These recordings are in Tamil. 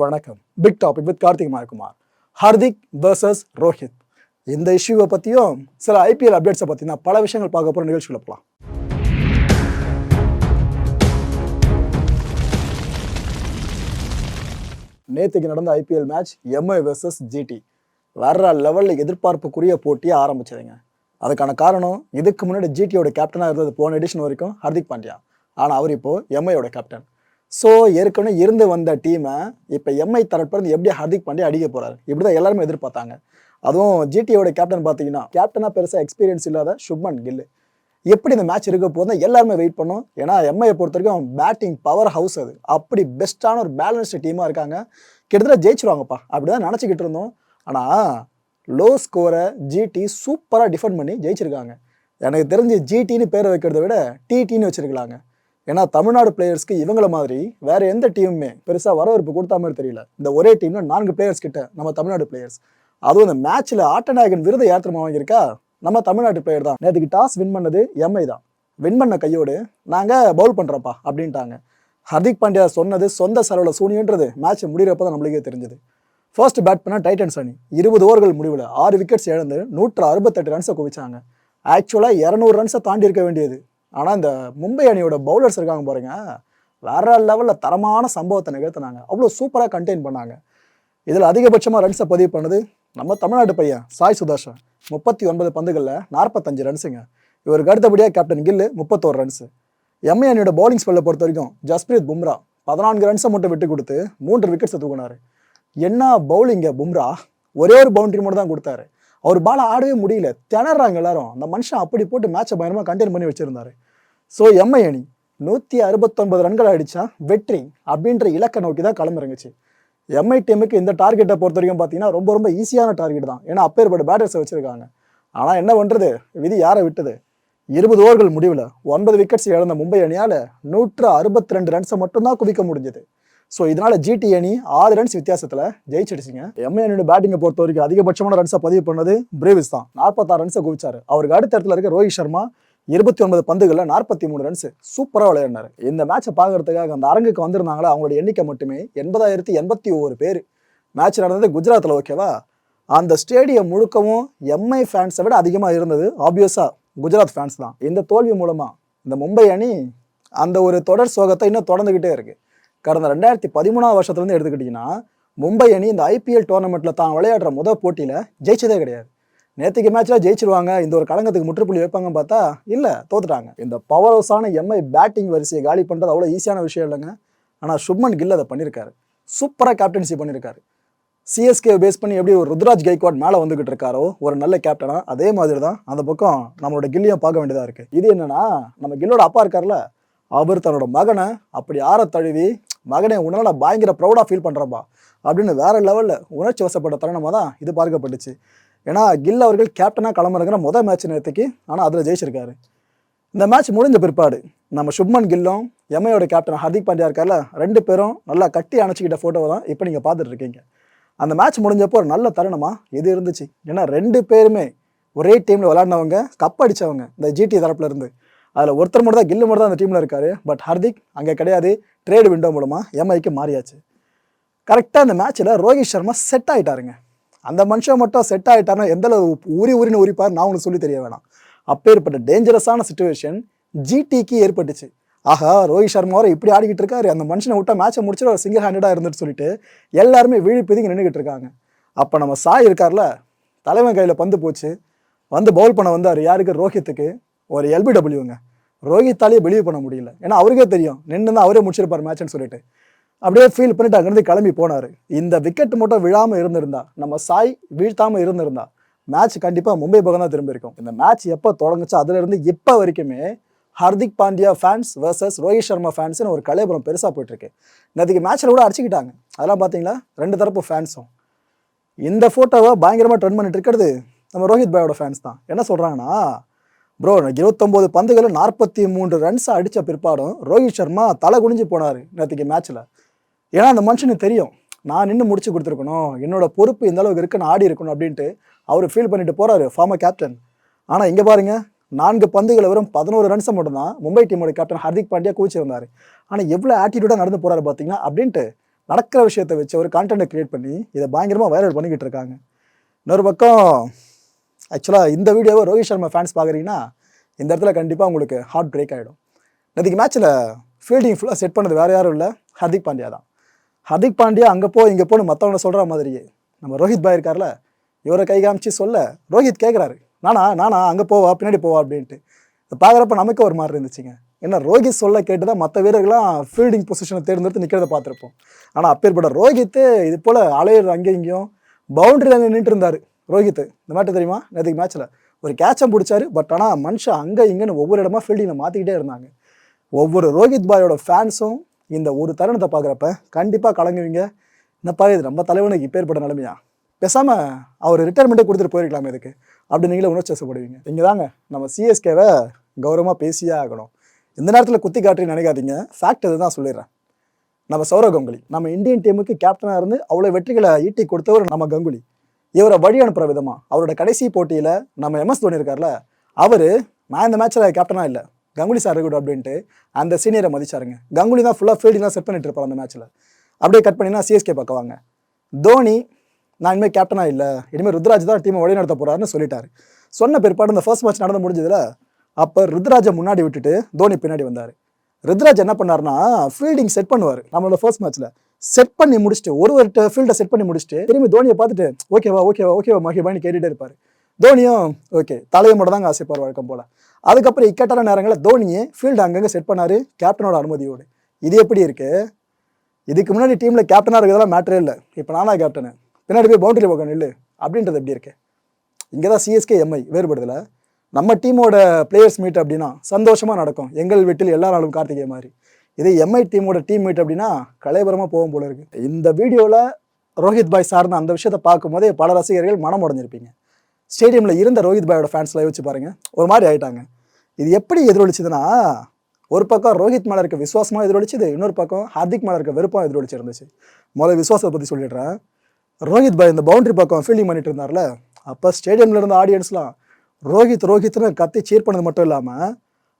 வணக்கம். Big topic with Karthik Mayakumar. Hardik versus Rohit. இந்த இஷ்யூவை பற்றியும் சில ஐபிஎல் அப்டேட்ஸை பற்றி நான் பல விஷயங்கள் பார்க்க போகிற நிகழ்ச்சிகளை போகலாம் நேற்றுக்கு நடந்த IPL match MI versus GT வர்ற லெவலில் எதிர்பார்ப்புக்குரிய போட்டியை ஆரம்பிச்சதுங்க. அதுக்கான காரணம் இதுக்கு முன்னாடி ஜிடியோட கேப்டனாக இருந்தது போன எடிஷன் வரைக்கும் ஹர்திக் பாண்டியா. ஆனால் அவர் இப்போது எம்ஐயோட கேப்டன் ஸோ ஏற்கனவே இருந்து வந்த டீமை இப்போ எம்ஐ தரப்பிலிருந்து எப்படி ஹர்திக் பாண்டியா அடிக்க போகிறாரு இப்படி தான் எல்லாருமே எதிர்பார்த்தாங்க. அதுவும் ஜிடியோட கேப்டன் பார்த்தீங்கன்னா கேப்டனாக பெருசாக எக்ஸ்பீரியன்ஸ் இல்லாத சுப்மன் கில்லு எப்படி இந்த மேட்ச் இருக்க போதும் எல்லாருமே வெயிட் பண்ணோம். ஏன்னா எம்ஐயை பொறுத்த வரைக்கும் பேட்டிங் பவர் ஹவுஸ் அது. அப்படி பெஸ்ட்டான ஒரு பேலன்ஸ்டு டீமாக இருக்காங்க. கிட்டத்தட்ட ஜெயிச்சிருவாங்கப்பா. அப்படி தான் நினச்சிக்கிட்டு இருந்தோம். ஆனால் லோ ஸ்கோரை ஜிடி சூப்பராக டிஃபெண்ட் பண்ணி ஜெயிச்சிருக்காங்க. எனக்கு தெரிஞ்சு ஜிடின்னு பேரை வைக்கிறத விட டிடின்னு வச்சிருக்கலாங்க. ஏன்னா தமிழ்நாடு பிளேயர்ஸ்க்கு இவங்கள மாதிரி வேற எந்த டீமுமே பெருசாக வரவேற்பு கொடுத்தா மாதிரி தெரியல. இந்த ஒரே டீம்ல நான்கு பிளேயர்ஸ் கிட்ட நம்ம தமிழ்நாடு பிளேயர்ஸ் அதுவும் இந்த மேட்ச்ல ஆட்டநாயகன் விருதை யார் வாங்கியிருக்கா? நம்ம தமிழ்நாட்டு பிளேயர் தான். நேற்றுக்கு டாஸ் வின் பண்ணது எம்ஐ தான். வின் பண்ண கையோடு நாங்கள் பவுல் பண்ணுறோம்ப்பா அப்படின்ட்டாங்க. ஹர்திக் பாண்டியா சொன்னது சொந்த செலவில் சூனியன்றது மேட்ச் முடிகிறப்ப தான் நம்மளுக்கே தெரிஞ்சது. ஃபர்ஸ்ட் பேட் பண்ண டைட்டன்ஸ் அணி இருபது ஓவர்கள் முடிவில் ஆறு விக்கெட்ஸ் இழந்து நூற்று அறுபத்தெட்டு ரன்ஸை குவிச்சாங்க. ஆக்சுவலாக இரநூறு ரன்ஸை தாண்டி இருக்க வேண்டியது. ஆனால் இந்த மும்பை அணியோட பவுலர்ஸ் இருக்காங்க பாருங்க. வேற லெவலில் தரமான சம்பவத்தை நிகழ்த்தினாங்க. அவ்வளோ சூப்பராக கண்டெயின் பண்ணாங்க. இதில் அதிகபட்சமாக ரன்ஸை பதிவு பண்ணது நம்ம தமிழ்நாட்டு பையன் சாய் சுதர்ஷன். முப்பத்தி ஒன்பது பந்துகளில் நாற்பத்தஞ்சு ரன்ஸுங்க இவருக்கு அடுத்தபடியாக கேப்டன் கில்லு முப்பத்தோரு ரன்ஸு எம்ஐ அணியோட பவுலிங் ஸ்பெல்லை பொறுத்த வரைக்கும் ஜஸ்பிரீத் பும்ரா பதினான்கு ரன்ஸை மட்டும் விட்டு கொடுத்து மூன்று விக்கெட்ஸை தூக்குனாரு. என்ன பவுலிங்க பும்ரா? ஒரே ஒரு பவுண்டரி மட்டும் தான் கொடுத்தாரு. அவர் பால் ஆடவே முடியல. திணறாங்க எல்லாரும். அந்த மனுஷன் அப்படி போட்டு மேட்சை பயங்கரமாக கண்டெயின் பண்ணி வச்சிருந்தாரு. ஸோ எம்ஐ அணி நூற்றி அறுபத்தொன்பது ரன்கள் அடித்தா வெற்றி அப்படின்ற இலக்கை நோக்கி தான் களமிறங்குச்சு எம்ஐ டீமுக்கு இந்த டார்கெட்டை பொறுத்த வரைக்கும் பார்த்தீங்கன்னா ரொம்ப ரொம்ப ஈஸியான டார்கெட் தான். ஏன்னா அப்பேற்பட்ட பேட்டர்ஸை வச்சுருக்காங்க. ஆனால் என்ன பண்ணுறது விதி யாரை விட்டது? இருபது ஓவர்கள் முடிவில் ஒன்பது விக்கெட்ஸ் இழந்த மும்பை அணியால் நூற்று அறுபத்தி ரெண்டு ரன்ஸை மட்டும்தான் குவிக்க முடிஞ்சது. ஸோ இதனால் ஜிடி அணி ஆறு ரன்ஸ் வித்தியாசத்தில் ஜெயிச்சிடுச்சிங்க. எம்ஐ அணியோட பேட்டிங்கை பொறுத்த வரைக்கும் அதிகபட்சமான ரன்ஸை பதிவு பண்ணது பிரேவிஸ் தான். நாற்பத்தாறு ரன்ஸை குவிச்சார். அவருக்கு அடுத்த இடத்துல இருக்க ரோஹித் சர்மா இருபத்தி ஒன்பது பந்துகளில் நாற்பத்தி மூணு ரன்ஸ் சூப்பராக விளையாடினாரு. இந்த மேட்சை பார்க்கறதுக்காக அந்த அரங்குக்கு வந்திருந்தாங்களா? அவங்களோட எண்ணிக்கை மட்டுமே எண்பதாயிரத்தி எண்பத்தி ஒவ்வொரு பேர். மேட்ச் நடந்தது குஜராத்தில் ஓகேவா அந்த ஸ்டேடியம் முழுக்கவும் எம்ஐ ஃபேன்ஸை விட அதிகமாக இருந்தது ஆப்வியஸாக குஜராத் ஃபேன்ஸ் தான். இந்த தோல்வி மூலமாக இந்த மும்பை அணி அந்த ஒரு தொடர் சோகத்தை இன்னும் தொடர்ந்துக்கிட்டே இருக்குது கடந்த ரெண்டாயிரத்தி பதிமூணாவது வருஷத்துலேருந்து எடுத்துக்கிட்டிங்கன்னா மும்பை அணி இந்த ஐபிஎல் டோர்னமெண்ட்டில் தான் விளையாடுற முதல் போட்டியில் ஜெயிச்சதே கிடையாது. நேற்றுக்கு மேட்ச்சில் ஜெயிச்சிருவாங்க. இந்த ஒரு களங்கத்துக்கு முற்றுப்புள்ளி வைப்பாங்கன்னு பார்த்தா இல்லை தோத்துட்டாங்க. இந்த பவர் ஹவுஸான எம்ஐ பேட்டிங் வரிசையை காலி பண்ணுறது அவ்வளோ ஈஸியான விஷயம் இல்லைங்க. ஆனால் சுப்மன் கில் அதை பண்ணியிருக்காரு சூப்பராக கேப்டன்சி பண்ணியிருக்காரு சிஎஸ்கே பேஸ் பண்ணி எப்படி ஒரு ருத்ராஜ் கைக்வாட் மேலே வந்துகிட்டு இருக்காரோ ஒரு நல்ல கேப்டனா அதே மாதிரி தான் அந்த பக்கம் நம்மளோட கில்லியும் பார்க்க வேண்டியதாக இருக்குது இது என்னென்னா நம்ம கில்லோட அப்பா இருக்கார்ல அவர் தன்னோட மகனை அப்படி ஆற தழுவி மகனை உன்னால பயங்கர ப்ரௌடாக ஃபீல் பண்ணுறப்பா அப்படின்னு வேற லெவலில் உணர்ச்சி வசப்பட்ட தருணமாக தான் இது பார்க்கப்பட்டுச்சு. ஏன்னா கில் அவர்கள் கேப்டனாக களமிறங்குற முதல் மேட்ச் நேரத்துக்கு ஆனால் அதில் ஜெயிச்சிருக்காரு. இந்த மேட்ச் முடிஞ்ச பிற்பாடு நம்ம சுப்மன் கில்லும் எம்ஐயோட கேப்டன் ஹர்திக் பாண்டியா இருக்கார்ல ரெண்டு பேரும் நல்லா கட்டி அணைச்சிக்கிட்ட ஃபோட்டோவை தான் இப்போ நீங்கள் பார்த்துட்டு இருக்கீங்க. அந்த மேட்ச் முடிஞ்சப்போ ஒரு நல்ல தருணமா இது இருந்துச்சு. ஏன்னா ரெண்டு பேருமே ஒரே டீமில் விளாடினவங்க கப் அடித்தவங்க இந்த ஜிடி தரப்புல இருந்து. அதில் ஒருத்தர் மட்டும் தான் கில்லு மட்டும் தான் அந்த டீமில் இருக்காரு. பட் ஹர்திக் அங்கே கிடையாது ட்ரேடு விண்டோ மூலமாக எம்ஐக்கு மாறியாச்சு. கரெக்டாக அந்த மேட்ச்சில் ரோஹித் சர்மா செட் ஆகிட்டாருங்க அந்த மனுஷன் மட்டும் செட் ஆகிட்டாருன்னா எந்த உரி உரின்னு உரிப்பார் நான் உனக்கு சொல்லி தெரிய வேணாம். அப்பேற்பட்ட டேஞ்சரஸான சுச்சுவேஷன் ஜிடிக்கு ஏற்பட்டுச்சு. ஆஹா ரோஹித் சர்மா இப்படி ஆடிக்கிட்டு இருக்காரு. அந்த மனுஷனை விட்டா மேட்சை முடிச்சுட்டு ஒரு சிங்கிள் ஹேண்டடாக இருந்துட்டு சொல்லிட்டு எல்லாருமே விழி பிதுங்கி நின்றுக்கிட்டு இருக்காங்க. அப்போ நம்ம சாய் இருக்கார்ல தலைவன் கையில் பந்து போச்சு. வந்து பவுல் பண்ண வந்தார். யாருக்கு? ரோஹித்துக்கு. ஒரு எல்பிடபிள்யூங்க ரோஹித்தாலேயே பிலீவ் பண்ண முடியல. ஏன்னா அவருக்கே தெரியும். நின்று தான் அவரே முடிச்சிருப்பார் மேட்ச்னு சொல்லிட்டு. அப்படியே ஃபீல் பண்ணிட்டு அங்கேருந்து கிளம்பி போனார். இந்த விக்கெட் மட்டும் விழாமல் இருந்திருந்தா நம்ம சாய் வீழ்த்தாமல் இருந்திருந்தா மேட்ச் கண்டிப்பாக மும்பை பக்கம் தான் திரும்பியிருக்கும் இந்த மேட்ச் எப்போ தொடங்குச்சோ அதுலேருந்து இப்போ வரைக்குமே ஹர்திக் பாண்டியா ஃபேன்ஸ் வர்சஸ் ரோஹித் சர்மா ஃபேன்ஸ்னு ஒரு கலைபுரம் பெருசாக போயிட்டுருக்கு. நேற்றுக்கு மேட்ச்சில் கூட அடிச்சுக்கிட்டாங்க. அதெல்லாம் பார்த்தீங்களா ரெண்டு தரப்பு ஃபேன்ஸும் இந்த ஃபோட்டோவை பயங்கரமாக ட்ரெண்ட் பண்ணிட்டு இருக்கிறது நம்ம ரோஹித் பாயோட ஃபேன்ஸ் தான். என்ன சொல்கிறாங்கன்னா ப்ரோ இருபத்தொம்போது பந்துகளில் நாற்பத்தி மூன்று ரன்ஸ் அடித்த பிற்பாடும் ரோஹித் சர்மா தலை குனிஞ்சு போனார் நேற்றுக்கு மேட்ச்சில் ஏன்னா அந்த மனுஷனுக்கு தெரியும். நான் நின்று முடிச்சு கொடுத்துருக்கணும். என்னோட பொறுப்பு இந்த அளவுக்கு இருக்கு நான் ஆடி இருக்கணும் அப்படின்ட்டு அவர் ஃபீல் பண்ணிட்டு போறாரு ஃபார்மர் கேப்டன் ஆனால் இங்கே பாருங்க நான்கு பந்துகளை வெறும் பதினோரு ரன்ஸை மட்டும்தான் மும்பை டீமோட கேப்டன் ஹர்திக் பாண்டியா கூச்சிருந்தார் ஆனால் எவ்வளோ ஆட்டிடியூடாக நடந்து போறாரு பார்த்தீங்கன்னா அப்படின்ட்டு நடக்கிற விஷயத்தை வச்சு ஒரு கான்டென்ட்டை கிரியேட் பண்ணி இதை பயங்கரமாக வைரல் பண்ணிக்கிட்டு இருக்காங்க. இன்னொரு பக்கம் ஆக்சுவலாக இந்த வீடியோவை ரோஹித் சர்மா ஃபேன்ஸ் பார்க்குறீங்கன்னா இந்த இடத்துல கண்டிப்பாக உங்களுக்கு ஹார்ட் பிரேக் ஆகிடும் நேற்றுக்கு மேட்ச்சில் ஃபீல்டிங் ஃபுல்லாக செட் பண்ணது வேறு யாரும் இல்லை ஹர்திக் பாண்டியா தான். ஹர்திக் பாண்டியா அங்கே போ இங்கே போன்னு மற்றவங்க சொல்கிற மாதிரியே. நம்ம ரோஹித் பாய் இருக்கார்ல இவரை கை காமிச்சு சொல்ல ரோஹித் கேட்குறாரு நானா நானா அங்கே போவா பின்னாடி போவா அப்படின்ட்டு. இதை பார்க்குறப்ப நமக்கு ஒரு மாதிரி இருந்துச்சுங்க. ஏன்னா ரோஹித் சொல்ல கேட்டு தான் மற்ற வீரர்கள்லாம் ஃபீல்டிங் பொசிஷனை தேர்ந்தெடுத்து நிற்கிறத பார்த்துருப்போம். ஆனால் அப்பேற்பட்ட ரோஹித்து இது போல் அலையிற அங்கேயும் இங்கேயும் பவுண்டரியில் நின்றுட்டு இருந்தார் ரோஹித் இந்த மாதிரி தெரியுமா? நேற்றுக்கு மேட்ச்சில் ஒரு கேட்சம் பிடிச்சாரு பட் ஆனால் மனுஷன் அங்கே இங்கேன்னு ஒவ்வொரு இடமா ஃபீல்டிங்கில் மாற்றிக்கிட்டே இருந்தாங்க. ஒவ்வொரு ரோஹித் பாயோட ஃபேன்ஸும் இந்த ஒரு தருணத்தை பார்க்குறப்ப கண்டிப்பாக கலங்குவீங்க. என்னப்பா இது நம்ம தலைவனுக்கு இப்பேற்பட்ட நிலைமையா? பேசாமல் அவர் ரிட்டையர்மெண்ட்டே கொடுத்துட்டு போயிருக்கலாமே இதுக்கு. அப்படி நீங்களே உணர்ச்சிப்படுவீங்க இங்கே தாங்க நம்ம சிஎஸ்கேவை கௌரவமாக பேசியே ஆகணும். இந்த நேரத்தில் குத்தி காட்டுறேன்னு நினைக்காதீங்க. ஃபேக்ட் இதுதான் சொல்லிடுறேன். நம்ம சௌரவ் கங்குலி நம்ம இந்தியன் டீமுக்கு கேப்டனாக இருந்து அவ்வளோ வெற்றிகளை ஈட்டி கொடுத்தவர் நம்ம கங்குலி. இவரை வழி அனுப்புகிற விதமாக அவரோட கடைசி போட்டியில் நம்ம எம்எஸ் தோனி இருக்கார்ல அவர் நான் இந்த மேட்ச்சில் கேப்டனாக இல்லை. கங்குலி சார் இருக்கட்டும் அப்படின்ட்டு அந்த சீனியரை மதிச்சாருங்க. கங்குலி தான் ஃபுல்லாக ஃபீல்டிங்லாம் செட் பண்ணிட்டு இருப்பார் அந்த மேட்ச்சில் அப்படியே கட் பண்ணினா சிஎஸ்கே பார்க்குவாங்க தோனி நான் இனிமேல் கேப்டனாக இல்லை. இனிமேல் ருத்ராஜ் தான் டீமை வழிநடத்த போகிறாருன்னு சொல்லிட்டாரு. சொன்ன பிற்பாடு இந்த ஃபர்ஸ்ட் மேட்ச் நடந்து முடிஞ்சதில் அப்போ ருத்ராஜை முன்னாடி விட்டுட்டு தோனி பின்னாடி வந்தார். ருத்ராஜ் என்ன பண்ணாருன்னா ஃபீல்டிங் செட் பண்ணுவார். நம்மளோட ஃபர்ஸ்ட் மேட்ச்சில் செட் பண்ணி முடிச்சுட்டு ஒரு ஒரு ஃபீல்டை செட் பண்ணி முடிச்சுட்டு திரும்பி தோனியை பார்த்துட்டு ஓகேவா ஓகேவா ஓகேவா மகிபான்னு கேட்டுகிட்டே இருப்பார். தோனியும் ஓகே. தலையை மட்டும் தாங்க ஆசைப்பார் வழக்கம் போல். அதுக்கப்புறம் இக்கட்டான நேரங்களில் தோனியே ஃபீல்டு அங்கங்கே செட் பண்ணார் கேப்டனோட அனுமதியோடு. இது எப்படி இருக்குது இதுக்கு முன்னாடி டீமில் கேப்டனாக இருக்கிறதெல்லாம் மேட்டரே இல்லை. இப்போ நானா கேப்டனு பின்னாடி போய் பவுண்டரி பக்கம் நில்லு. அப்படின்றது எப்படி இருக்கு? இங்கே தான் சிஎஸ்கே எம்ஐ வேறுபடுதலை. நம்ம டீமோட பிளேயர்ஸ் மீட் அப்படின்னா சந்தோஷமாக நடக்கும். எங்கள் வீட்டில் எல்லாராலும் கார்த்திகை மாதிரி. இதே எம்ஐ டீமோட டீம் மீட் அப்படின்னா கலைபரமாக போகும் போல இருக்கு. இந்த வீடியோவில் ரோஹித் பாய் சார்ந்த அந்த விஷயத்தை பார்க்கும்போதே பல ரசிகர்கள் மனம் உடஞ்சிருப்பீங்க. ஸ்டேடியமில் இருந்த ரோஹித் பாயோட ஃபேன்ஸ்லாம் யோசிச்சு பாருங்கள் ஒரு மாதிரி ஆகிட்டாங்க இது எப்படி எதிரொலிச்சதுன்னா ஒரு பக்கம் ரோஹித் மேலே இருக்க விசுவாசமாக எதிரொலிச்சுது இன்னொரு பக்கம் ஹார்திக் மேலே இருக்க வெறுப்பாக எதிரொலிச்சு இருந்துச்சு. முதல்ல விசுவாசத்தை பற்றி சொல்லிடுறேன். ரோஹித் பாய் இந்த பவுண்டரி பக்கம் ஃபீல்டிங் பண்ணிட்டு இருந்தார்ல அப்போ ஸ்டேடியமில் இருந்த ஆடியன்ஸ்லாம் ரோஹித் ரோஹித்னு கத்தி சீர் பண்ணது மட்டும் இல்லாமல்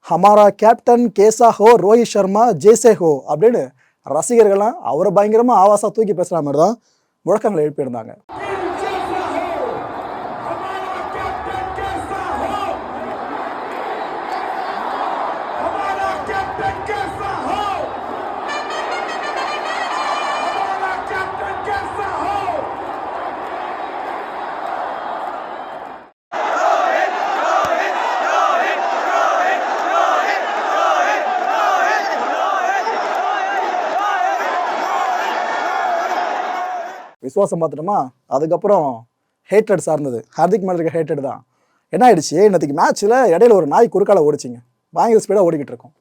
ஹமாரா கேப்டன் கேசா ஹோ ரோஹித் சர்மா ஜேசே ஹோ அப்படின்னு ரசிகர்கள்லாம் அவரை பயங்கரமாக ஆவாசா தூக்கி பேசுகிற மாதிரி தான் முழக்கங்களை எழுப்பியிருந்தாங்க. விசுவாசம் பார்த்துட்டோமா? அதுக்கப்புறம் ஹேட்டட் சார்ந்தது. ஹார்திக் மேலே இருக்க ஹேட்டட் தான். என்ன ஆயிடுச்சு இன்னைக்கு மேட்ச்சில் இடையில ஒரு நாய் குறுக்கால ஓடிச்சிங்க. பயங்கர ஸ்பீடாக ஓடிக்கிட்டு இருக்கும்.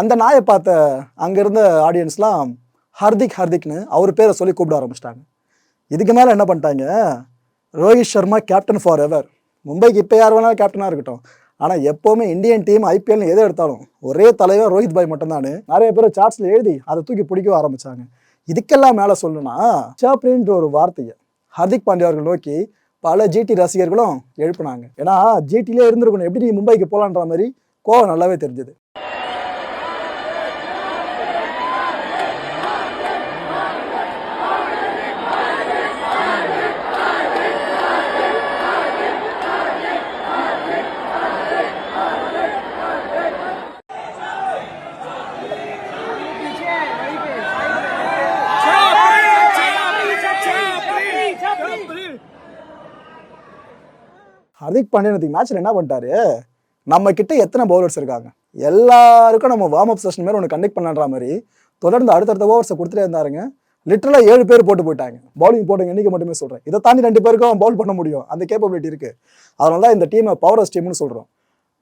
அந்த நாயை பார்த்த அங்கே இருந்த ஆடியன்ஸ்லாம் ஹார்திக் ஹார்திக்னு அவர் பேரை சொல்லி கூப்பிட ஆரம்பிச்சிட்டாங்க. இதுக்கு மேலே என்ன பண்ணிட்டாங்க? Rohit Sharma captain forever மும்பைக்கு இப்போ யார் வேணாலும் கேப்டனாக இருக்கட்டும். ஆனால் எப்போவுமே இந்தியன் டீம் ஐபிஎல்னு எதை எடுத்தாலும் ஒரே தலைவர் ரோஹித் பாய் மட்டும்தான் நிறைய பேர் சார்ட்ஸில் எழுதி அதை தூக்கி பிடிக்க ஆரம்பிச்சாங்க. இதுக்கெல்லாம் மேலே சொல்லணும்னா சாப்ரின்ற ஒரு வார்த்தையை ஹர்திக் பாண்டியா அவர்கள் நோக்கி பல ஜிடி ரசிகர்களும் எழுப்புனாங்க. ஏன்னா ஜிடிலே இருந்திருக்கணும். எப்படி நீ மும்பைக்கு போகலான்ற மாதிரி கோவம் நல்லாவே தெரிஞ்சது. ஹர்திக் பாண்டியன் இன்னைக்கு மேட்ச்சில் என்ன பண்ணிட்டாரு? நம்ம கிட்ட எத்தனை பவுலர்ஸ் இருக்காங்க? எல்லாருக்கும் நம்ம வார்ம் அப் செஷன் மாதிரி ஒன்று கண்டக்ட் பண்ணுற மாதிரி தொடர்ந்து அடுத்தடுத்த ஓவர்ஸை கொடுத்துட்டே இருந்தாருங்க. லிட்டரலாக ஏழு பேர் போட்டு போயிட்டாங்க. பவுலிங் போடுங்க எண்ணிக்கை மட்டுமே சொல்கிறேன் இதை தாண்டி ரெண்டு பேருக்கும் பவுல் பண்ண முடியும். அந்த கேப்பபிலிட்டி இருக்குது அதனால தான் இந்த டீமை பவரஸ் டீம்னு சொல்கிறோம்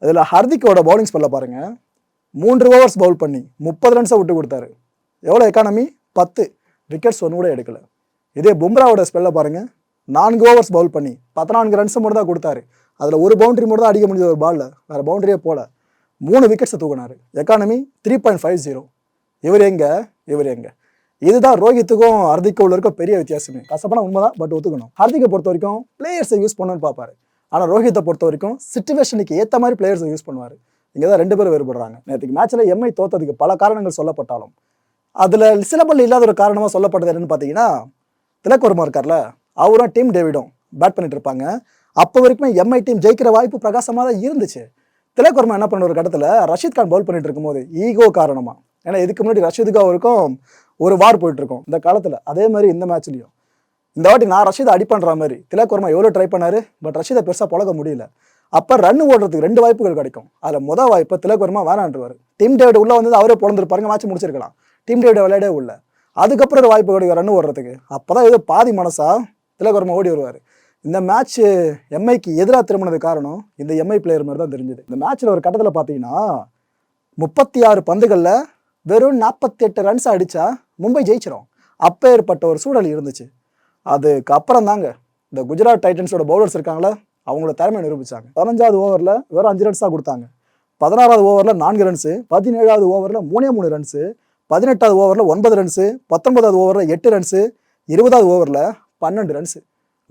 இதில் ஹர்திக்கோட பவுலிங் ஸ்பெல்ல பாருங்கள் மூன்று ஓவர்ஸ் பவுல் பண்ணி முப்பது ரன்ஸை விட்டு கொடுத்தாரு. எவ்வளோ எக்கானமி பத்து. விக்கெட்ஸ் ஒன்று கூட எடுக்கலை. இதே பும்ராவோட ஸ்பெல்ல பாருங்க. நான்கு ஓவர்ஸ் பவுல் பண்ணி பதினான்கு ரன்ஸை மட்டும் தான் கொடுத்தாரு. அதில் ஒரு பவுண்டரி மட்டும் தான் அடிக்க முடிஞ்சது ஒரு பாலில் வேறு பவுண்டரியே போல. மூணு விக்கெட்ஸை தூக்குனாரு. Economy three point five zero இவர் எங்கே? இவர் எங்கே? இதுதான் ரோஹித்துக்கும் ஹர்திக்கும் உள்ள இருக்க பெரிய வித்தியாசமே. கசப்பான உண்மைதான் பட் ஒத்துக்கணும். ஹர்திக்கை பொறுத்த வரைக்கும் பிளேயர்ஸை யூஸ் பண்ணுன்னு பார்ப்பாரு. ஆனால் ரோஹித்தை பொறுத்த வரைக்கும் சுச்சுவேஷனுக்கு ஏற்ற மாதிரி பிளேயர்ஸை யூஸ் பண்ணுவார். இங்கே தான் ரெண்டு பேரும் வேறுபடுறாங்க. நேற்றுக்கு மேட்ச்சில் எம்ஐ தோத்ததுக்கு பல காரணங்கள் சொல்லப்பட்டாலும். அதில் சிலபல் இல்லாத ஒரு காரணமாக சொல்லப்பட்டது என்னன்னு பார்த்தீங்கன்னா திலக்வர்மா இருக்கார்ல. அவரும் டீம் டேவிடும். பேட் பண்ணிட்டு இருப்பாங்க. அப்போ வரைக்குமே எம்ஐ டீம் ஜெயிக்கிற வாய்ப்பு பிரகாசமாக தான் இருந்துச்சு. திலக் வர்மா என்ன பண்ண ஒரு கடத்தில் ரஷீத் கான் பவுல் பண்ணிட்டு இருக்கும்போது ஈகோ காரணமாக ஏன்னா இதுக்கு முன்னாடி ரஷீதுகா அவருக்கும் ஒரு வார் போயிட்டு இருக்கும். இந்த காலத்தில் அதே மாதிரி இந்த மேட்ச்லையும் இந்த வாட்டி நான் ரஷீதை அடி பண்ணுற மாதிரி. திலக் வர்மா எவ்வளோ ட்ரை பண்ணார்? பட் ரஷீதை பெருசாக பழக முடியல. அப்போ ரன் ஓடுறதுக்கு ரெண்டு வாய்ப்புகள் கிடைக்கும். அதில் மொதல் வாய்ப்பு திலக் வர்மா வேணான்றவர். டீம் டேவிட் உள்ளே வந்து அவரே பிறந்திருப்பாருங்க மேட்ச் முடிச்சிருக்கலாம். டீம் டேவிட் விளையாடே உள்ள. அதுக்கப்புறம் ஒரு வாய்ப்பு கிடைக்கும் ரன் ஓடுறதுக்கு. அப்போ தான் ஏதோ பாதி மனசா திலக் வர்மா ஓடி வருவார். இந்த மேட்ச் எம்ஐக்கு எதிராக திரும்பினது காரணம் இந்த எம்ஐ பிளேயர் மாதிரி தான் தெரிஞ்சுது. இந்த மேட்ச்சில் ஒரு கட்டத்தில் பார்த்தீங்கன்னா முப்பத்தி ஆறு பந்துகளில் வெறும் நாற்பத்தி எட்டு ரன்ஸ் அடித்தா மும்பை ஜெயிச்சிடும் அப்போ ஏற்பட்ட ஒரு சூழல் இருந்துச்சு. அதுக்கு அப்புறம் தாங்க இந்த குஜராத் டைட்டன்ஸோட பவுலர்ஸ் இருக்காங்களே அவங்களோட திறமையை நிரூபிச்சாங்க. பதினஞ்சாவது ஓவரில் வெறும் அஞ்சு ரன்ஸ் தான் கொடுத்தாங்க. பதினாறாவது ஓவரில் நான்கு ரன்ஸு பதினேழாவது ஓவரில் மூணே மூணு ரன்ஸு பதினெட்டாவது ஓவரில் ஒன்பது ரன்ஸு பத்தொன்பதாவது ஓவரில் எட்டு ரன்ஸு இருபதாவது ஓவரில் பன்னெண்டு ரன்ஸு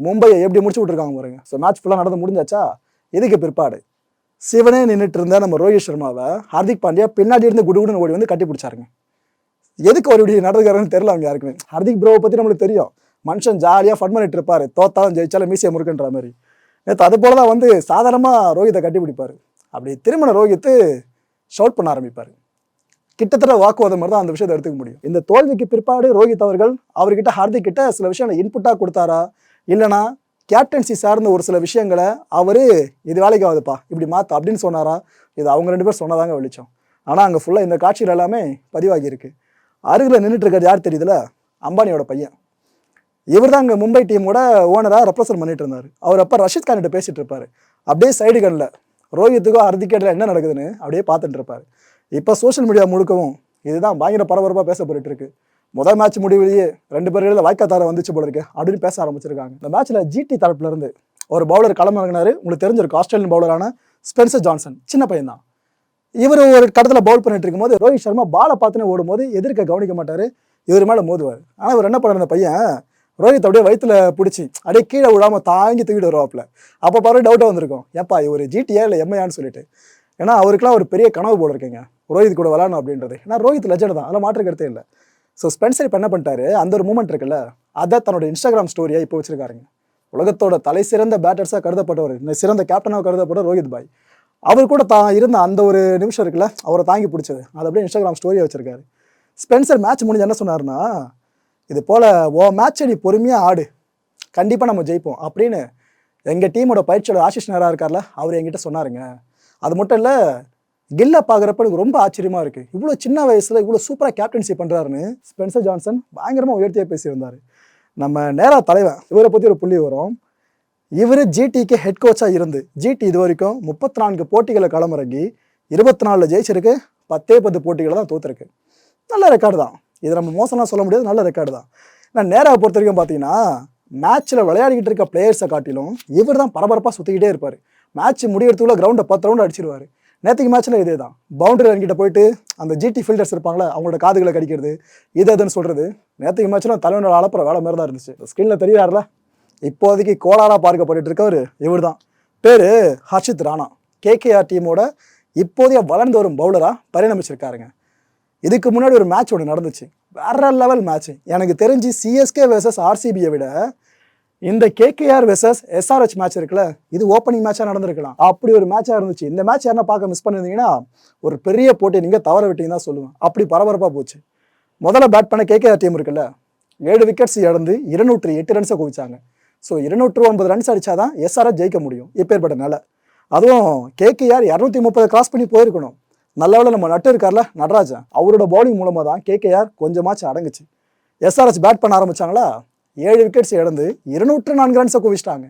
மும்பையை எப்படி முடிச்சு விட்ருக்காங்க பாருங்க. ஸோ மேட்ச் ஃபுல்லாக நடந்து முடிஞ்சாச்சா? எதுக்கு பிற்பாடு. சிவனே நின்றுட்டு இருந்த நம்ம ரோஹித் சர்மாவை ஹார்திக் பாண்டியா பின்னாடி இருந்து குடுகுடுன்னு ஓடி வந்து கட்டி பிடிச்சாருங்க. எதுக்கு ஒரு இப்படி நடந்துக்காருன்னு தெரியல அவங்க யாருக்குமே. ஹார்திக் ப்ரோவை பற்றி நம்மளுக்கு தெரியும். மனுஷன் ஜாலியாக ஃபன் பண்ணிட்டு இருப்பாரு. தோத்தாலும் ஜெயிச்சாலும் மீசியை முறுக்குன்ற மாதிரி. நேற்று அது போல தான் வந்து சாதாரணமாக ரோஹித்தை கட்டி பிடிப்பாரு. அப்படி திருமண ரோஹித்து ஷவுட் பண்ண ஆரம்பிப்பார். கிட்டத்தட்ட வாக்குவாதம் மாதிரி தான் அந்த விஷயத்தை எடுத்துக்க முடியும். இந்த தோல்விக்கு பிற்பாடு ரோஹித் அவர்கள் அவர்கிட்ட ஹார்திக் கிட்ட சில விஷயங்களை இன்புட்டாக கொடுத்தாரா? இல்லைனா கேப்டன்சி சார்ந்த ஒரு சில விஷயங்களை அவர் இது வேலைக்கு ஆகுதுப்பா இப்படி மாற்ற அப்படின்னு சொன்னாரா? இது அவங்க ரெண்டு பேரும் சொன்னதாங்க வெளிச்சம். ஆனால் அங்கே ஃபுல்லாக இந்த காட்சிகள் எல்லாமே பதிவாகியிருக்கு அருகில் நின்றுட்டு இருக்கிறது யார் தெரியுதுல? அம்பானியோட பையன். இவர் தான் அங்கே மும்பை டீமோட ஓனராக ரெப்ரசன்ட் பண்ணிட்டு இருந்தார் அவர் அப்போ ரஷித் கான்ட்ட பேசிட்டு இருப்பார். அப்படியே சைடு கண்ணில் ரோஹித்துக்கோ ஹர்திக்கேட்டில் என்ன நடக்குதுன்னு அப்படியே பார்த்துட்டு இருப்பார். இப்போ சோஷியல் மீடியா முழுக்கவும் இதுதான் பயங்கர பரபரப்பாக பேசப்பட்டு இருக்கு. முதல் மேட்ச் முடிவிலேயே ரெண்டு பேர்களில் வாய்க்காத்தார வந்துச்சு போல இருக்கு. அப்படின்னு பேச ஆரம்பிச்சிருக்காங்க. இந்த மேட்ச்ல ஜிடி தரப்புல இருந்து ஒரு பவுலர் களமிறங்கினாரு. உங்களுக்கு தெரிஞ்சிருக்கும் ஆஸ்திரேலியன் பவுலரான ஸ்பென்சர் ஜான்சன் சின்ன பையன் தான் இவர் ஒரு கடத்தில் பவுல் பண்ணிட்டு இருக்கும்போது ரோஹித் சர்மா பாலை பார்த்துன்னு ஓடும்போது எதிர்க்க கவனிக்க மாட்டாரு. இவர் மேலே மோதுவார். ஆனால் இவர் என்ன பண்ணார் அந்த பையன் ரோஹித் அப்படியே வயிற்றுல பிடிச்சி அப்படியே கீழே விழாமல் தாங்கி தூக்கிட்டு வருவாப்ல அப்போ பாரு டவுட்டாக வந்திருக்கும். ஏப்பா இவர் ஜிடியா இல்லை எம்ஐயான்னு சொல்லிட்டு. ஏன்னா அவருக்குலாம் ஒரு பெரிய கனவு போல இருக்கீங்க. ரோஹித் கூட விளாடணும் அப்படின்றது. ஏன்னா ரோஹித் லெஜண்ட் தான். அதில் மாற்று கருத்தே இல்லை. ஸோ ஸ்பென்சர் இப்போ என்ன பண்ணிட்டாரு? அந்த ஒரு மூமெண்ட் இருக்குல்ல அதை தன்னோட இன்ஸ்டாகிராம் ஸ்டோரியாக இப்போ வச்சிருக்காருங்க. உலகத்தோட தலை சிறந்த பேட்டர்ஸாக கருதப்பட்டவர் இந்த சிறந்த கேப்டனாக கருதப்பட்ட ரோஹித் பாய். அவர் கூட தான் இருந்த அந்த ஒரு நிமிஷம் இருக்குல்ல அவரை தாங்கி பிடிச்சது. அதை அப்படியே இன்ஸ்டாகிராம் ஸ்டோரியாக வச்சிருக்காரு. ஸ்பென்சர் மேட்ச் முடிஞ்சு என்ன சொன்னார்னா இது போல் ஓ மேட்ச் நீ பொறுமையாக ஆடு. கண்டிப்பாக நம்ம ஜெயிப்போம். அப்படின்னு எங்கள் டீமோட பயிற்சியாளர் ஆஷிஷ் நேராக இருக்கார்ல அவர் என்கிட்ட சொன்னாருங்க. அது மட்டும் இல்லை கில்ல பார்க்குறப்ப எனக்கு ரொம்ப ஆச்சரியமாக இருக்குது இவ்வளோ சின்ன வயசில் இவ்வளோ சூப்பராக கேப்டன்சி பண்ணுறாருன்னு ஸ்பென்சர் ஜான்சன் பயங்கரமாக உயர்த்தியாக பேசியிருந்தார். நம்ம நேராக தலைவன் இவரை பற்றி ஒரு புள்ளி வரும் இவர் ஜிடிக்கு ஹெட் கோச்சாக இருந்து ஜிடி இது வரைக்கும் முப்பத்தி நான்கு போட்டிகளை களமிறங்கி இருபத்தி நாலில் ஜெயிச்சிருக்கு பத்தே பத்து போட்டிகளை தான் தோத்துருக்கு. நல்ல ரெக்கார்டு தான். இது நம்ம மோசமாக சொல்ல முடியாது நல்ல ரெக்கார்டு தான். நான் நேராக பொறுத்த வரைக்கும் பார்த்தீங்கன்னா மேட்ச்சில் விளையாடிக்கிட்டு இருக்க பிளேயர்ஸை காட்டிலும் இவர் தான் பரபரப்பாக சுற்றிக்கிட்டே இருப்பார். மேட்ச் முடியறதுக்குள்ள கிரவுண்டை பத்து ரவுண்டு அடிச்சிருவார். நேற்றுக்கு மேட்ச்சில் இதே தான் பவுண்டரி கிட்ட போயிட்டு அந்த ஜிடி ஃபீல்டர்ஸ் இருப்பாங்களே அவங்களோட காதுகளை கடிக்கிறது இது அதுன்னு சொல்கிறது நேற்றுக்கு மேட்ச்சில் தலைவனோட அளப்புற வேலை மாதிரி தான் இருந்துச்சு ஸ்க்ரீனில் தெரியாருல இப்போதைக்கு கோலாராக பார்க்கப்பட்டு இருக்கவர் இவர் தான் பேர் ஹர்ஷித் ராணா. கேகேஆர் டீமோட இப்போதைய வளர்ந்து வரும் பவுலராக பரிணமிச்சிருக்காருங்க. இதுக்கு முன்னாடி ஒரு மேட்ச் ஒன்று நடந்துச்சு. வேற லெவல் மேட்ச் எனக்கு தெரிஞ்சு சிஎஸ்கே வெர்சஸ் ஆர்சிபியை விட இந்த கேகேஆர் வெர்சஸ் எஸ்ஆர்ஹெச் மேட்ச் இருக்குல்ல இது ஓப்பனிங் மேட்சாக நடந்திருக்கலாம். அப்படி ஒரு மேட்சாக இருந்துச்சு. இந்த மேட்ச் யாரா பார்க்க மிஸ் பண்ணியிருந்தீங்கன்னா ஒரு பெரிய போட்டி நீங்கள் தவற விட்டீங்க தான் சொல்லுவேன். அப்படி பரபரப்பாக போச்சு. முதல்ல பேட் பண்ண கேகேஆர் டீம் இருக்குல்ல ஏழு விக்கெட்ஸ் இழந்து இருநூற்றி எட்டு ரன்ஸை குவிச்சாங்க. ஸோ இருநூற்று ஒன்பது ரன்ஸ் அடிச்சாதான் எஸ்ஆர்எஸ் ஜெயிக்க முடியும் இப்பேற்பட்ட நிலை. அதுவும் கேகேஆர் இரநூத்தி முப்பது கிராஸ் பண்ணி போயிருக்கணும். நல்லவேளை நம்ம நட்டு இருக்கார்ல நடராஜன். அவரோட பவுலிங் மூலமாக தான் கேகேஆர் கொஞ்சமாச்சு அடங்குச்சு. எஸ்ஆர்எச் பேட் பண்ண ஆரம்பிச்சாங்களா? ஏழு விக்கெட்ஸ் இழந்து இருநூற்று நான்கு ரன்ஸை குவிச்சிட்டாங்க.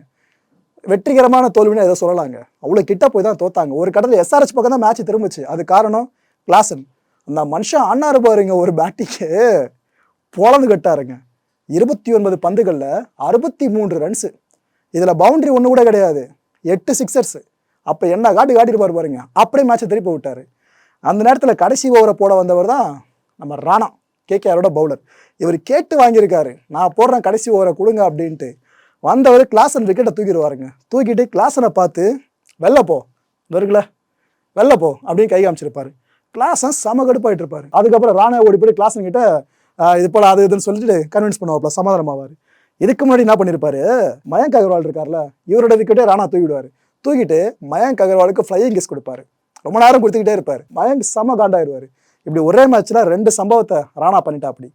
வெற்றிகரமான தோல்வின்னு எதை சொல்லலாங்க. அவ்வளோ கிட்ட போய் தான் தோத்தாங்க. ஒரு கடத்தில் எஸ்ஆர்எச் பக்கம் தான் மேட்ச் திரும்பிச்சு. அது காரணம் கிளாசன் அந்த மனுஷன் ஆனாரு பாருங்க ஒரு பேட்டிங்கு பொழந்து கட்டாருங்க. இருபத்தி ஒன்பது பந்துகளில் அறுபத்தி மூன்று ரன்ஸு இதில் பவுண்டரி ஒன்று கூட கிடையாது. எட்டு சிக்ஸர்ஸ் அப்போ என்ன காட்டு காட்டிட்டு பாருங்க. அப்படியே மேட்சை திருப்பி விட்டாரு. அந்த நேரத்தில் கடைசி ஓவரை போட வந்தவர் தான் நம்ம ராணா. கேகேஆரோட பவுலர். இவர் கேட்டு வாங்கியிருக்காரு. நான் போடுறேன் கடைசி ஓவரை கொடுங்க அப்படின்ட்டு. வந்தவர் கிளாசன் விக்கெட்டை தூக்கிடுவாருங்க. தூக்கிட்டு கிளாசனை பார்த்து வெளில போ வருங்கள வெளில போ அப்படின்னு கை காமிச்சிருப்பாரு. கிளாஸ் செம கடுப்பாயிட்டு இருப்பாரு. அதுக்கப்புறம் ராணா ஓடி போய் கிளாஸ் கிட்ட இது போல அது இதுன்னு சொல்லிட்டு கன்வின்ஸ் பண்ணுவாப்ல சமாதானமாவார். இதுக்கு முன்னாடி என்ன பண்ணியிருப்பாரு மயங்க் அகர்வால் இருக்கார்ல இவரோட விக்கெட்டே ராணா தூக்கிடுவார். தூக்கிட்டு மயங்க் அகர்வாலுக்கு ஃப்ளையிங் கிஸ் கொடுப்பாரு. ரொம்ப நேரம் கொடுத்துக்கிட்டே இருப்பார். மயங்க் செம காண்டாயிருவார். இப்படி ஒரே மேட்ச்சில் ரெண்டு சம்பவத்தை ராணா பண்ணிட்டா அப்படி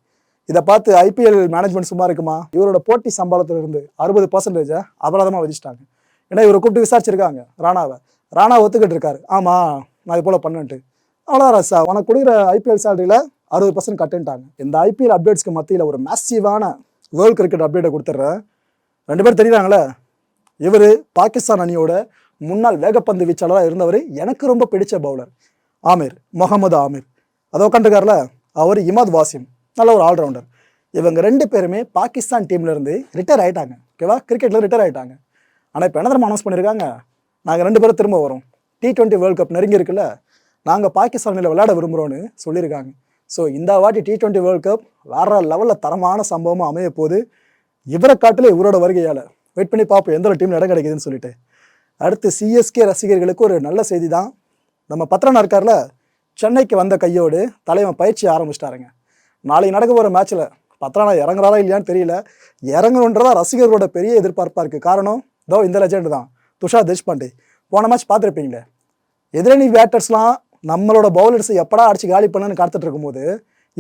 இதை பார்த்து ஐபிஎல் மேனேஜ்மெண்ட் சும்மா இருக்குமா? இவரோட போட்டி சம்பளத்திலிருந்து அறுபது பர்சன்டேஜை அபராதமாக விதிச்சிட்டாங்க. ஏன்னா இவரை கூப்பிட்டு விசாரிச்சிருக்காங்க ராணாவை. ராணா ஒத்துக்கிட்டு இருக்காரு. ஆமாம் நான் இது போல் பண்ணேன்ட்டு. அவ்வளோதான் ரசா. உனக்கு கொடுக்குற ஐபிஎல் சேலரியில் அறுபது பர்சன்ட் கட்டுன்ட்டாங்க இந்த ஐபிஎல் அப்டேட்ஸ்க்கு மத்தியில் ஒரு மேசிவான வேர்ல்ட் கிரிக்கெட் அப்டேட்டை கொடுத்துட்றேன் ரெண்டு பேர் தெரியுறாங்களே? இவர் பாகிஸ்தான் அணியோட முன்னாள் வேகப்பந்து வீச்சாளராக இருந்தவர். எனக்கு ரொம்ப பிடிச்ச பவுலர் ஆமீர் முகமது ஆமீர். அதை உட்காந்துருக்காருல அவர் இமாத் வாசிம். நல்ல ஒரு ஆல்ரவுண்டர் இவங்க ரெண்டு பேருமே பாகிஸ்தான் டீம்லேருந்து ரிட்டையர் ஆயிட்டாங்க. ஓகேவா கிரிக்கெட்டில் ரிட்டையர் ஆகிட்டாங்க ஆனால் இப்போ என்ன தெரியுமா அனௌன்ஸ் பண்ணியிருக்காங்க நாங்கள் ரெண்டு பேரும் திரும்ப வரோம். டி ட்வெண்ட்டி வேர்ல்ட் கப் நெருங்கி இருக்குல்ல நாங்கள் பாகிஸ்தானில் விளையாட விரும்புகிறோன்னு சொல்லியிருக்காங்க. ஸோ இந்த வாட்டி டி ட்வெண்ட்டி வேர்ல்ட் கப் வேறு லெவலில் தரமான சம்பவமாக அமைய போது இவரை காட்டில் இவரோட வருகையால். வெயிட் பண்ணி பார்ப்போம் எந்த ஒரு டீம் இடம் கிடைக்குதுன்னு சொல்லிட்டு. அடுத்து சிஎஸ்கே ரசிகர்களுக்கு ஒரு நல்ல செய்தி தான் நம்ம பத்ரனா இருக்கார்ல சென்னைக்கு வந்த கையோடு தலைவன் பயிற்சி ஆரம்பிச்சிட்டாருங்க. நாளைக்கு நடக்க போகிற மேட்ச்சில் பத்ரானா இறங்குறாரா இல்லையான்னு தெரியல. இறங்கணுன்றதா ரசிகர்களோட பெரிய எதிர்பார்ப்பாக இருக்குது காரணம் தோ இந்த லெஜெண்ட் தான். துஷார் தேஷ்பாண்டே. போன மேட்ச் பார்த்துருப்பீங்களே? எதிரணி பேட்டர்ஸ்லாம் நம்மளோட பவுலர்ஸை எப்படா அடிச்சு காலி பண்ணுன்னு காத்துட்டு இருக்கும்போது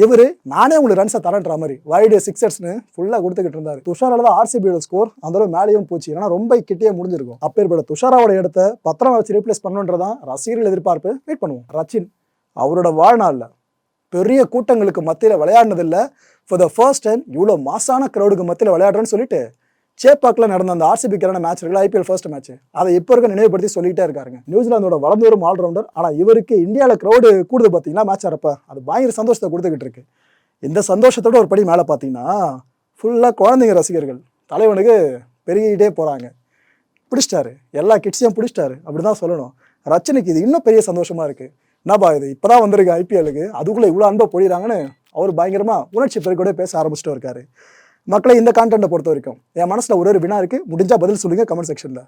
இவர் நானே உங்களுக்கு ரன்ஸை தரேன்ற மாதிரி வைடு சிக்ஸர்ஸ்னு ஃபுல்லாக கொடுத்துக்கிட்டு இருந்தார். துஷாரால தான் ஆர்சிபியோட ஸ்கோர் அந்தளவு மேலேயும் போச்சு. ஏன்னா ரொம்ப கிட்டே முடிஞ்சிருக்கும். அப்பேற்பட்ட துஷாராவோட இடத்த பத்திரம் வச்சு ரீப்ளேஸ் பண்ணுன்றதான் ரசிகர்கள் எதிர்பார்ப்பு. வெயிட் பண்ணுவோம். ரச்சின் அவரோட வாழ்நாளில் பெரிய கூட்டங்களுக்கு மத்தியில் விளையாடினதில்லை. ஃபார் த ஃபர்ஸ்ட் டைம் இவ்வளோ மாசான க்ரௌடுக்கு மத்தியில் விளையாடுறேன்னு சொல்லிட்டு சேப்பாக்கில் நடந்த அந்த ஆர்சிபிக்கான மேட்ச் இருக்குல்ல ஐபிஎல் ஃபர்ஸ்ட் மேட்ச் அதை இப்போ இருக்க நினைவுபடுத்தி சொல்லிட்டே இருக்காருங்க. நியூசிலாந்தோட வளர்ந்து வரும் ஆல்ரவுண்டர் ஆனால் இவருக்கு இந்தியாவில் க்ரௌடு கூடுது பார்த்தீங்கன்னா மேட்ச் ஆறப்ப அது பயங்கர சந்தோஷத்தை கொடுத்துக்கிட்டு இருக்கு. இந்த சந்தோஷத்தோட ஒரு படி மேலே பார்த்தீங்கன்னா ஃபுல்லாக குழந்தைங்க ரசிகர்கள் தலைவனுக்கு பெருகிட்டே போகிறாங்க பிடிச்சிட்டாரு. எல்லா கிட்ஸையும் பிடிச்சிட்டாரு. அப்படி தான் சொல்லணும். ரச்சனைக்கு இது இன்னும் பெரிய சந்தோஷமாக இருக்குது என்னப்பா இது? இப்போதான் வந்திருக்கு ஐபிஎலுக்கு அதுக்குள்ளே இவ்வளோ அன்பை பொழிகிறாங்கன்னு அவர் பயங்கரமாக உணர்ச்சி பெருக்கோட பேச ஆரம்பிச்சிட்டு இருக்காரு. மக்களை இந்த கான்டென்ட்டை பொறுத்த வரைக்கும் என் மனசில் ஒரு ஒரு வினா இருக்குது முடிஞ்சால் பதில் சொல்லுங்கள் கமெண்ட் செக்ஷனில்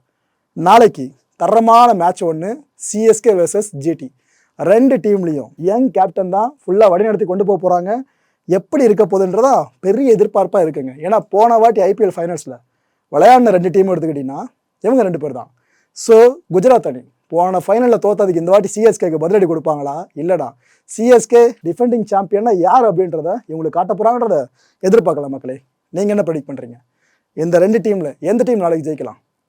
நாளைக்கு தரமான மேட்ச் ஒன்று சிஎஸ்கே வெர்சஸ் ஜிடி ரெண்டு டீம்லேயும் யங் கேப்டன் தான் ஃபுல்லாக வழிநடத்தி கொண்டு போக போகிறாங்க எப்படி இருக்க போகுதுன்றதா பெரிய எதிர்பார்ப்பாக இருக்குங்க. ஏன்னா போன வாட்டி ஐபிஎல் ஃபைனல்ஸில் விளையாடின ரெண்டு டீம் எடுத்துக்கிட்டிங்கன்னா இவங்க ரெண்டு பேர் தான். ஸோ குஜராத் அணி போன ஃபைனலில் தோத்ததுக்கு இந்த வாட்டி சிஎஸ்கேக்கு பதிலடி கொடுப்பாங்களா? இல்லைடா. சிஎஸ்கே டிஃபெண்டிங் சாம்பியன்னா யார் அப்படின்றத இவங்களுக்கு காட்ட போகிறாங்கன்றத எதிர்பார்க்கலாம் மக்களே. நீங்கள் என்ன ப்ரெடிக்ட் பண்ணுறீங்க இந்த ரெண்டு டீமில் எந்த டீம் நாளைக்கு ஜெயிக்கலாம்?